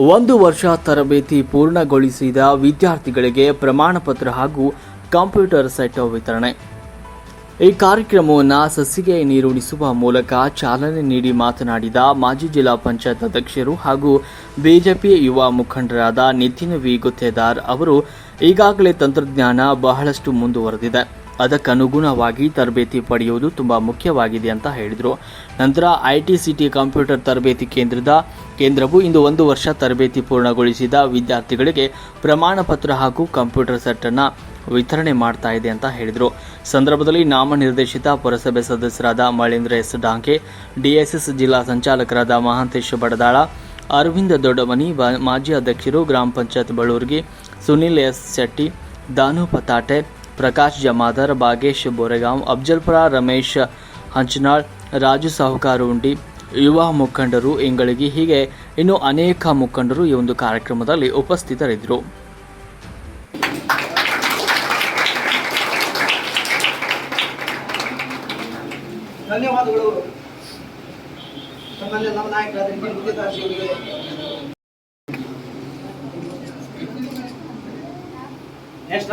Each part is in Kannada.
ಒಂದು ವರ್ಷ ತರಬೇತಿ ಪೂರ್ಣಗೊಳಿಸಿದ ವಿದ್ಯಾರ್ಥಿಗಳಿಗೆ ಪ್ರಮಾಣ ಪತ್ರ ಹಾಗೂ ಕಂಪ್ಯೂಟರ್ ಸೆಟ್ ವಿತರಣೆ. ಈ ಕಾರ್ಯಕ್ರಮವನ್ನು ಸಸಿಗೆ ನೀರುಣಿಸುವ ಮೂಲಕ ಚಾಲನೆ ನೀಡಿ ಮಾತನಾಡಿದ ಮಾಜಿ ಜಿಲ್ಲಾ ಪಂಚಾಯತ್ ಅಧ್ಯಕ್ಷರು ಹಾಗೂ ಬಿಜೆಪಿ ಯುವ ಮುಖಂಡರಾದ ನಿತಿನ್ ವಿ. ಗುತ್ತೇದಾರ್ ಅವರು ಈಗಾಗಲೇ ತಂತ್ರಜ್ಞಾನ ಬಹಳಷ್ಟು ಮುಂದುವರೆದಿದೆ. ಅದಕ್ಕನುಗುಣವಾಗಿ ತರಬೇತಿ ಪಡೆಯುವುದು ತುಂಬ ಮುಖ್ಯವಾಗಿದೆ ಅಂತ ಹೇಳಿದರು. ನಂತರ I T C T computer ತರಬೇತಿ ಕೇಂದ್ರದ ಕೇಂದ್ರವು ಇಂದು ಒಂದು ವರ್ಷ ತರಬೇತಿ ಪೂರ್ಣಗೊಳಿಸಿದ ವಿದ್ಯಾರ್ಥಿಗಳಿಗೆ ಪ್ರಮಾಣ ಪತ್ರ ಹಾಗೂ ಕಂಪ್ಯೂಟರ್ ಸೆಟ್ಟನ್ನು ವಿತರಣೆ ಮಾಡ್ತಾ ಇದೆ ಅಂತ ಹೇಳಿದರು. ಸಂದರ್ಭದಲ್ಲಿ ನಾಮನಿರ್ದೇಶಿತ ಪುರಸಭೆ ಸದಸ್ಯರಾದ ಮಳೇಂದ್ರ ಎಸ್ ಡಾಂಕೆ ಡಿಎಸ್ಎಸ್ ಜಿಲ್ಲಾ ಸಂಚಾಲಕರಾದ ಮಹಾಂತೇಶ್ ಬಡದಾಳ, ಅರವಿಂದ ದೊಡ್ಡಮನಿ ಮಾಜಿ ಅಧ್ಯಕ್ಷರು ಗ್ರಾಮ ಪಂಚಾಯತ್ ಬಳ್ಳೂರ್ಗಿ ಸುನಿಲ್ ಎಸ್ ಶೆಟ್ಟಿ, ದಾನು ಪತಾಟೆ ಪ್ರಕಾಶ್ ಜಮಾದರ್ ಬಾಗೇಶ್ ಬೋರೆಗಾಂವ್ ಅಫ್ಜಲ್ಪುರ ರಮೇಶ್ ಹಂಚನಾಳ್ ರಾಜು ಸಾಹುಕಾರ ಉಂಡಿ ಯುವ ಮುಖಂಡರು ಇಂಗಳಗಿ ಹೀಗೆ ಇನ್ನು ಅನೇಕ ಮುಖಂಡರು ಈ ಒಂದು ಕಾರ್ಯಕ್ರಮದಲ್ಲಿ ಉಪಸ್ಥಿತರಿದ್ದರು. ಧನ್ಯವಾದಗಳು. ತಮ್ಮಲ್ಲಿ ನಮ್ಮ ನಾಯಕರಾದ ಅವರಿಗೆ. ನೆಕ್ಸ್ಟ್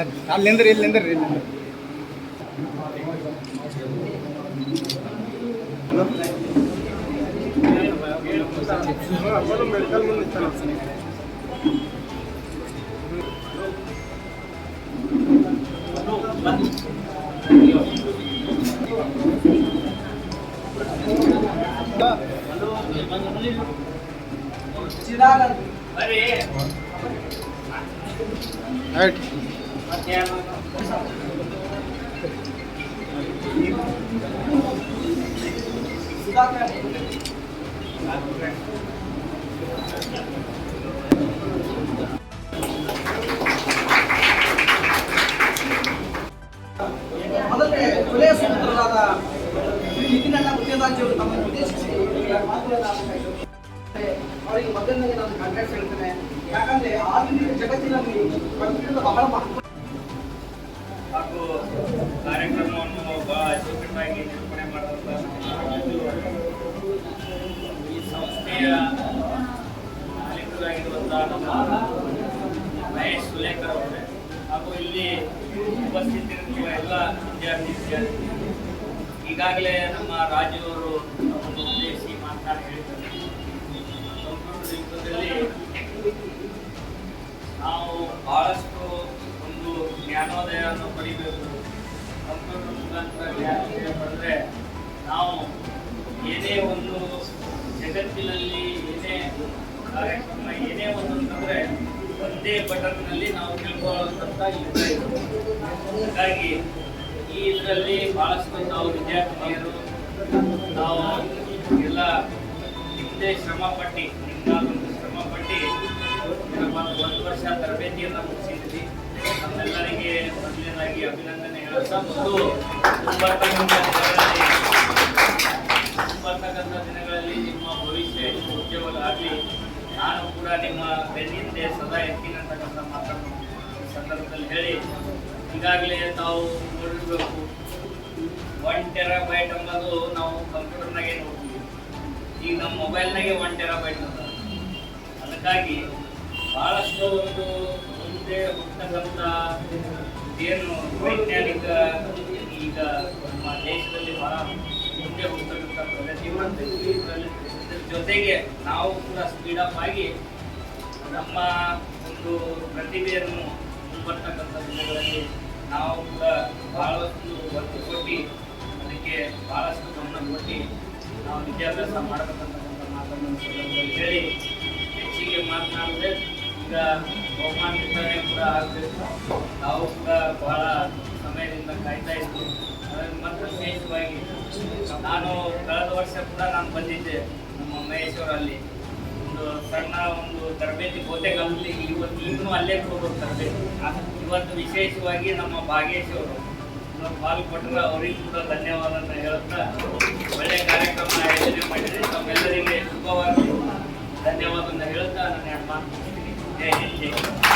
ಸರ್ ಅಲ್ಲಿಂದ್ರಿ ಇಲ್ಲಿಂದ್ರಿ ಇಲ್ಲಿ ಚಿರಾಗ್ ರೈಟ್ ಸುಧಾಕರ್ ಮೊದಲನೇ ಕೊಲೆಯ ಸೂತ್ರರಾದ ನಿತಿನಣ್ಣ ಮುಖ್ಯರಾಜ್ಯವರು ನಮ್ಮ ಉದ್ದೇಶಿಸಿ. ಅವರಿಗೆ ಮೊದಲನೇ ನಾನು ಕಾಂಟ್ಯಾಕ್ಟ್ ಹೇಳ್ತೇನೆ ಯಾಕಂದ್ರೆ ಆಧುನಿಕ ಜಗತ್ತಿನಲ್ಲಿ ಕಂಪ್ಯೂಟರ್ ಬಹಳ ಮಹತ್ವ ಸಂಸ್ಥೆಯ ನಮ್ಮ ಮಹೇಶ್ ಸುಲೇಖರ್ ಅವರೇ, ಹಾಗೂ ಇಲ್ಲಿ ಉಪಸ್ಥಿತಿರುವ ಎಲ್ಲ ವಿದ್ಯಾರ್ಥಿ ವಿದ್ಯಾರ್ಥಿ ಈಗಾಗಲೇ ನಮ್ಮ ರಾಜ್ಯವರು ಒಂದು ಉದ್ದೇಶಿಸಿ ಮಾತನಾಡಿ ಹೇಳಿದ್ದಾರೆ. ಕಂಪ್ಯೂಟರ್ ಯುಗದಲ್ಲಿ ನಾವು ಬಹಳಷ್ಟು ಒಂದು ಜ್ಞಾನೋದಯವನ್ನು ಪಡಿಬೇಕು. ಕಂಪ್ಯೂಟರ್ ಮುಖಾಂತರ ಜ್ಞಾನೋದಯ ಪಡೆದ್ರೆ ನಾವು ಏನೇ ಒಂದು ಜಗತ್ತಿನಲ್ಲಿ ಏನೇ ಕಾರ್ಯಕ್ರಮ, ಏನೇ ಒಂದು ಅಂತಂದ್ರೆ ಒಂದೇ ಬಟನ್ನಲ್ಲಿ ನಾವು ತಿಳ್ಕೊಳ್ಳುವಂಥ ಹಾಗಾಗಿ ಈ ಇದರಲ್ಲಿ ಬಹಳಷ್ಟು ನಾವು ವಿದ್ಯಾರ್ಥಿನಿಯರು, ನಾವು ಎಲ್ಲ ಹಿಂದೆ ಶ್ರಮ ನಿಮ್ಮದಾದಂಥ ಶ್ರಮಪಟ್ಟು ಒಂದು ವರ್ಷ ತರಬೇತಿಯನ್ನು ಮುಗಿಸಿದ್ವಿ ನಮ್ಮೆಲ್ಲರಿಗೆ ಮೊದಲನೇದಾಗಿ ಅಭಿನಂದನೆ ಹೇಳುತ್ತಾ ಮತ್ತು ಮುಂಬರ್ತಕ್ಕಂಥ ದಿನಗಳಲ್ಲಿ ಮುಂಬರ್ತಕ್ಕಂಥ ದಿನಗಳಲ್ಲಿ ನಿಮ್ಮ ಹೆಚ್ಚು ನಾನು ಕೂಡ ನಿಮ್ಮ ಬೆನ್ನಿಂದೆ ಸದಾ ಎತ್ತಿನಂತಕ್ಕಂಥ ಮಾತನ್ನು ಈ ಸಂದರ್ಭದಲ್ಲಿ ಹೇಳಿ, ಈಗಾಗಲೇ ತಾವು ನೋಡಿರಬೇಕು ಒನ್ ಟೆರಾಬೈಟ್ ಅನ್ನೋದು ನಾವು ಕಂಪ್ಯೂಟರ್ನಾಗೆ ನೋಡ್ತೀವಿ. ಈಗ ನಮ್ಮ ಮೊಬೈಲ್ನಾಗೆ ಒನ್ ಟೆರಾಬೈಟ್ ಅಂತ ಅದಕ್ಕಾಗಿ ಭಾಳಷ್ಟು ಒಂದು ಮುಂದೆ ಹೋಗ್ತಕ್ಕಂಥ ಏನು ವೈಜ್ಞಾನಿಕ ಈಗ ನಮ್ಮ ದೇಶದಲ್ಲಿ ಭಾಳ ಮುಂದೆ ಹೋಗ್ತಕ್ಕಂಥ ಪ್ರಗತಿ ಇದ್ರ ಜೊತೆಗೆ ನಾವು ಕೂಡ ಸ್ಪೀಡಪ್ ಆಗಿ ನಮ್ಮ ಒಂದು ಪ್ರತಿಭೆಯನ್ನು ಮುಂಬರ್ತಕ್ಕಂಥ ದಿನಗಳಲ್ಲಿ ನಾವು ಕೂಡ ಬಹಳಷ್ಟು ಒತ್ತು ಕೊಟ್ಟು ಅದಕ್ಕೆ ಬಹಳಷ್ಟು ಗಮನ ಕೊಟ್ಟು ನಾವು ವಿದ್ಯಾಭ್ಯಾಸ ಮಾಡಬೇಕಂತಕ್ಕಂಥ ಮಾತನ್ನು ಹೇಳಿ ಹೆಚ್ಚಿಗೆ ಮಾತನಾಡಿದ್ರೆ ಈಗ ಬಹುಮಾನ ವಿತರಣೆ ಕೂಡ ಆಗಬೇಕು. ನಾವು ಕೂಡ ಬಹಳ ಸಮಯದಿಂದ ಕಾಯ್ತಾ ಇದ್ವಿ. ಅದನ್ನು ಮಾತ್ರ ವಿಶೇಷವಾಗಿ ನಾನು ಕಳೆದ ವರ್ಷ ಕೂಡ ನಾನು ಬಂದಿದ್ದೆ. ನಮ್ಮ ಮಹೇಶ್ವರಲ್ಲಿ ಒಂದು ಸಣ್ಣ ಒಂದು ತರಬೇತಿ ಕೋಟೆಗಳಲ್ಲಿ ಇವತ್ತು ಇನ್ನೂ ಅಲ್ಲೇ ಹೋಗೋದು ತರಬೇತಿ ಇವತ್ತು ವಿಶೇಷವಾಗಿ ನಮ್ಮ ಭಾಗೇಶ್ವರು ಪಾಲು ಅವರಿಗೆ ಅವರಿಗೂ ಕೂಡ ಧನ್ಯವಾದ ಹೇಳುತ್ತಾ ಒಳ್ಳೆ ಕಾರ್ಯಕ್ರಮ ಆಯೋಜನೆ ಮಾಡಿದರೆ. ತಮ್ಮೆಲ್ಲರಿಗೆ ಶುಭವಾಗಿ ಧನ್ಯವಾದ ಹೇಳ್ತಾ ನಾನು ಮಾತು ಜೈ ಹಿಂದ್